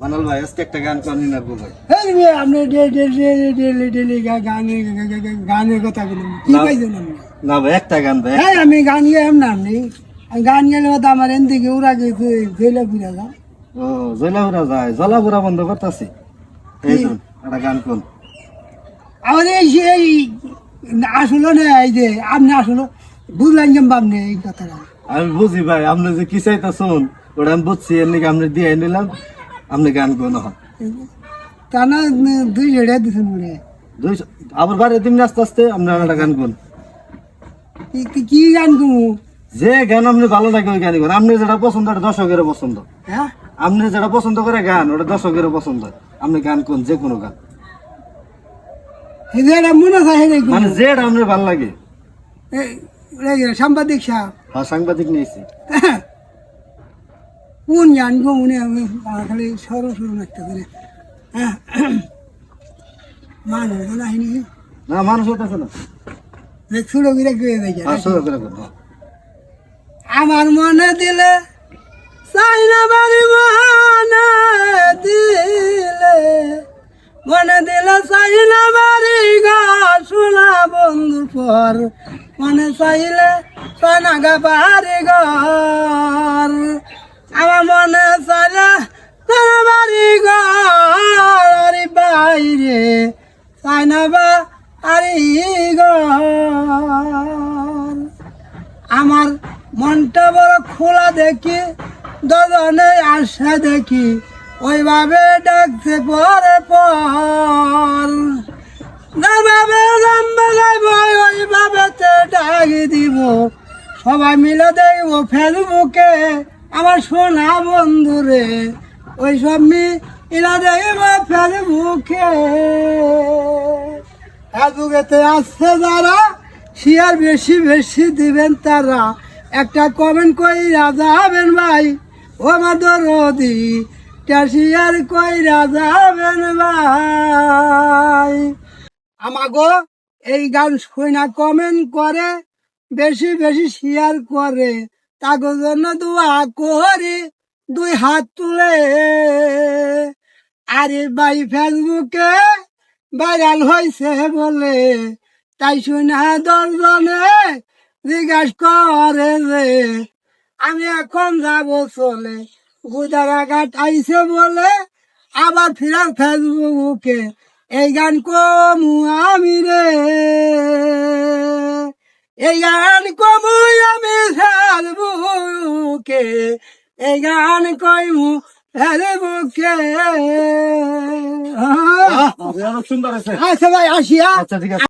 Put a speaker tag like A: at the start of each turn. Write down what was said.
A: মানাল ভাই আজকে একটা গান করেন না ভাই
B: আপনি ডেলি ডেলি গা- গানে গা- গা- গা- গানের কথা বলেন কি
A: না।
B: পাইছেন আপনি?
A: না ভাই একটা গান ভাই।
B: হ্যাঁ আমি গান গেলাম না আপনি আমি গান গেলে হয়তো আমার এন থেকে উড়া গেছে জেলে ফিরে যা
A: ও জলাপুরা যায় জলাপুরা বন্ধ করতেছি। এই তো একটা গান কোন
B: আমার এই যে এই আসলো না এই যে আপনি আসলো বুঝলেন যে আপনি এই কথাটা।
A: আমি বুঝি ভাই আপনি যে কি চাইতেছেন ওটা আমি বুঝছি এর নাকি আপনি দিয়ে নিলাম। আপনি গান কোন হন
B: তা না দুই জেড়ে দিছেন মনে
A: দুইশো আবার বাড়ি তুমি আস্তে আস্তে আপনার একটা গান কোন
B: কি- কি- গান কমু
A: যে গান আপনি ভালো লাগে ওই গানই কোন আপনি যেটা পছন্দ ওটা দর্শকের পছন্দ।
B: হ্যাঁ?
A: আপনি যেটা পছন্দ করে গান ওটা দর্শকের পছন্দ। আপনি গান কোন? যে কোনো গান।
B: এই যে এটা মনে হয়
A: মানে যেটা আপনার ভালো লাগে।
B: সাংবাদিক সাহেব।
A: আর সাংবাদিক নিয়েছি।
B: কোন গান কমুনে আমি খালি সরু সরু নাচতে করে। হ্যাঁ। মানুষ নাহিনি
A: না। মানুষ হতেছে না।
B: ছোট করে গিয়ে দেখে
A: আর করে
B: আমার মনে দিলে চাই না বাড়ি মনে দিলে। মনে দিলে চাই না বাড়ি ঘর শোনা বন্ধুর পর। মনে চাইলে চাই না গা বাড়ি ঘর। মনে চাই না বাড়ি ঘর আরে বাইরে। চাই না ঘর। আমার মনটা বড় খোলা দেখি, দুজনে আসা দেখি, ওইভাবে ডাকছে পরে পর। যেভাবে লম্বা যাইব ওইভাবে ডাকি দিব। সবাই মিলে দেখব ফেসবুকে। আমার সোনা বন্ধুরে ওই সব মিলা দেখব ফেসবুকে ফেসবুকেতে আসছে যারা, শেয়ার বেশি বেশি দিবেন তারা। একটা কমেন্ট কই রাজা যাবেন ভাই, ও আমার দরদি কই রাজা যাবেন ভাই। আমাগো, এই গান শুনা কমেন্ট করে, বেশি বেশি শেয়ার করে। তাগো জন্য দোয়া করি, দুই হাত তুলে। আরে ভাই, ফেসবুকে ভাইরাল হয়েছে বলে, তাই শুনে দশজনে জিজ্ঞাসা করে যে, আমি এখন যাব চলে। গুদারাঘাট আইছে বলে, আবার ফিরাম ফেসবুকে। এই গান কমু আমি রে, এই গান কমু এই গান কইমু ফেসবুকে
A: অনেক সুন্দর আছে।
B: আচ্ছা ভাই আসিয়া
A: আচ্ছা ঠিক আছে।